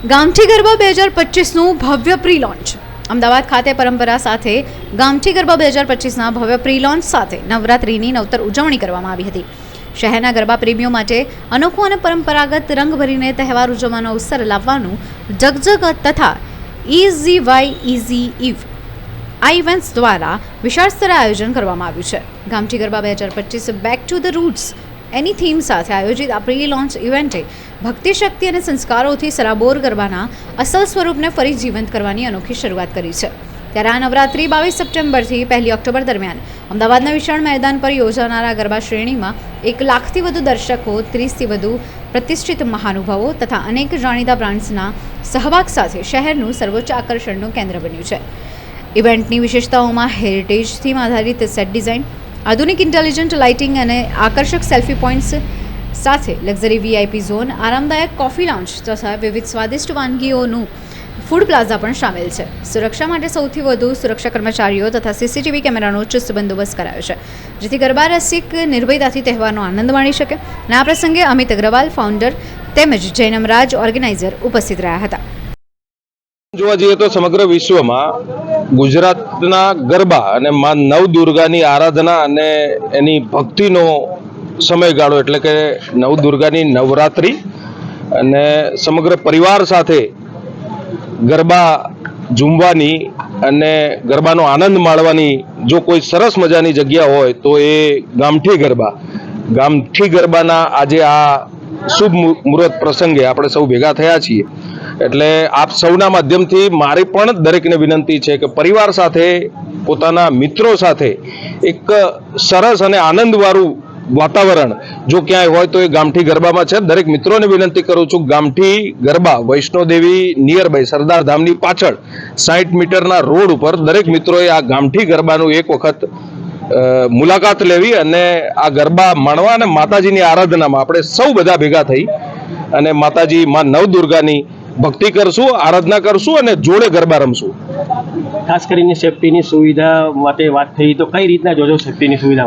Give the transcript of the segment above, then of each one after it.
ગામઠી ગરબા બે હજાર પચીસનું ભવ્ય પ્રી લોન્ચ અમદાવાદ ખાતે પરંપરા સાથે ગામઠી ગરબા બે હજાર પચીસના ભવ્ય પ્રી લોન્ચ સાથે નવરાત્રિની નવતર ઉજવણી કરવામાં આવી હતી. શહેરના ગરબા પ્રેમીઓ માટે અનોખું અને પરંપરાગત રંગ ભરીને તહેવાર ઉજવવાનો અવસર લાવવાનું જગજગ તથા ઇઝી વાય ઇઝી ઇવ આ ઇવેન્ટ્સ દ્વારા વિશાળ સ્તરે આયોજન કરવામાં આવ્યું છે. ગામઠી ગરબા બે હજાર પચીસ બેક ટુ ધ રૂટ્સ એની થીમ સાથે આયોજિત આ પ્રી લોન્ચ ઇવેન્ટે ભક્તિ શક્તિ અને સંસ્કારોથી સરાબોર ગરબાના અસલ સ્વરૂપને ફરી જીવંત કરવાની અનોખી શરૂઆત કરી છે. ત્યારે આ નવરાત્રિ બાવીસ સપ્ટેમ્બરથી પહેલી ઓક્ટોબર દરમિયાન અમદાવાદના વિશાળ મેદાન પર યોજાનારા ગરબા શ્રેણીમાં એક લાખથી વધુ દર્શકો, ત્રીસથી વધુ પ્રતિષ્ઠિત મહાનુભાવો તથા અનેક જાણીતા બ્રાન્ડ્સના સહભાગ સાથે શહેરનું સર્વોચ્ચ આકર્ષણનું કેન્દ્ર બન્યું છે. ઇવેન્ટની વિશેષતાઓમાં હેરિટેજ થીમ આધારિત સેટ ડિઝાઇન આધુનિક ઇન્ટેલિજન્ટ લાઇટિંગ અને આકર્ષક સેલ્ફી પોઈન્ટ્સ સાથે લક્ઝરી વીઆઈપી ઝોન, આરામદાયક કોફી લાઉન્જ તથા વિવિધ સ્વાદિષ્ટ વાનગીઓનું ફૂડ પ્લાઝા પણ સામેલ છે. સુરક્ષા માટે સૌથી વધુ સુરક્ષા કર્મચારીઓ તથા સીસીટીવી કેમેરાનો ચુસ્ત બંદોબસ્ત કરાયો છે, જેથી ગરબા, રસિક, નિર્ભયતાથી તહેવારનો આનંદ માણી શકે. અને આ પ્રસંગે અમિત અગ્રવાલ ફાઉન્ડર તેમજ જૈનમ રાજ ઓર્ગેનાઇઝર ઉપસ્થિત રહ્યા હતા. જોવા જઈએ તો સમગ્ર વિશ્વમાં ગુજરાતના ગરબા અને માં નવદુર્ગાની આરાધના અને એની ભક્તિનો સમયગાળો એટલે કે નવદુર્ગાની નવરાત્રિ અને સમગ્ર પરિવાર સાથે ગરબા ઝૂમવાની અને ગરબાનો આનંદ માણવાની જો કોઈ સરસ મજાની જગ્યા હોય તો એ ગામઠી ગરબા. ગામઠી ગરબાના આજે આ શુભ મુહૂર્ત પ્રસંગે આપણે સૌ ભેગા થયા છીએ. એટલે આપ સૌના માધ્યમથી મારી પણ દરેકને વિનંતી છે કે પરિવાર સાથે, પોતાના મિત્રો સાથે એક સરસ અને આનંદવાળું વાતાવરણ જો ક્યાંય હોય તો એ ગામઠી ગરબામાં છે. દરેક મિત્રોને વિનંતી કરું છું, ગામઠી ગરબા વૈષ્ણોદેવી નિયર બાય સરદાર ધામની પાછળ સાઠ મીટરના રોડ ઉપર દરેક મિત્રોએ આ ગામઠી ગરબાનું એક વખત મુલાકાત લેવી અને આ ગરબા માણવા અને માતાજીની આરાધનામાં આપણે સૌ બધા ભેગા થઈ અને માતાજી માં નવદુર્ગાની ભક્તિ કરશું આરાધના કરશું અને જોડે ગરબા રમશું. ખાસ કરીને સેફટીની સુવિધા માટે વાત થઈ તો કઈ રીતના જોજો સેફટીની સુવિધા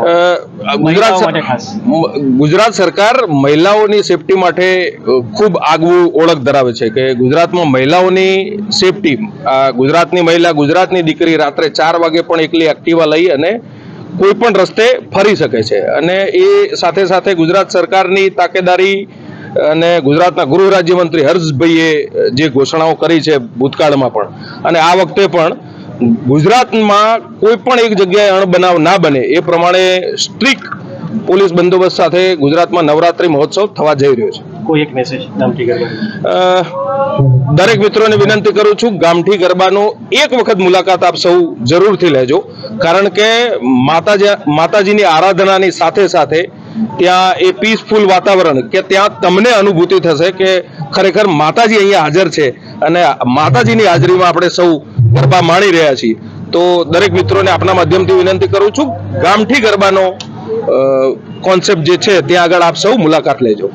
ગુજરાત માટે ગુજરાત સરકાર મહિલાઓની સેફટી માટે ખૂબ આગવું ઓળખ ધરાવે છે કે ગુજરાતમાં મહિલાઓની સેફટી આ ગુજરાતની મહિલા ગુજરાતની દીકરી રાત્રે ચાર વાગે પણ એકલી એક્ટિવા લઈ અને કોઈ પણ રસ્તે ફરી શકે છે. અને એ સાથે સાથે ગુજરાત સરકારની તાકેદારી અને ગુજરાતના ગૃહ રાજ્યમંત્રી હર્ષભાઈએ જે ઘોષણાઓ કરી છે ભૂતકાળમાં પણ. અને આ વખતે પણ ગુજરાતમાં કોઈ પણ એક જગ્યાએ અણબનાવ ના બને. એ પ્રમાણે સ્ટ્રિક્ટ પોલીસ બંદોબસ્ત સાથે ગુજરાતમાં નવરાત્રી મહોત્સવ થવા જઈ રહ્યો છે. કોઈ એક મેસેજ ગામઠી ગરબા અ, દરેક મિત્રોને વિનંતી કરું છું ગામઠી ગરબાનો એક વખત મુલાકાત આપ સૌ જરૂરથી લેજો. કારણ કે માતાજી માતાજીની આરાધનાની સાથે સાથે ત્યાં એ પીસફુલ વાતાવરણ કે ત્યાં તમને અનુભૂતિ થશે કે ખરેખર માતાજી અહીંયા હાજર છે અને માતાજીની હાજરીમાં આપણે સૌ ગરબા માણી રહ્યા છીએ. તો દરેક મિત્રોને આપના માધ્યમથી વિનંતી કરું છું, ગામઠી ગરબાનો કોન્સેપ્ટ જે છે, ત્યાં આગળ આપ સૌ મુલાકાત લેજો.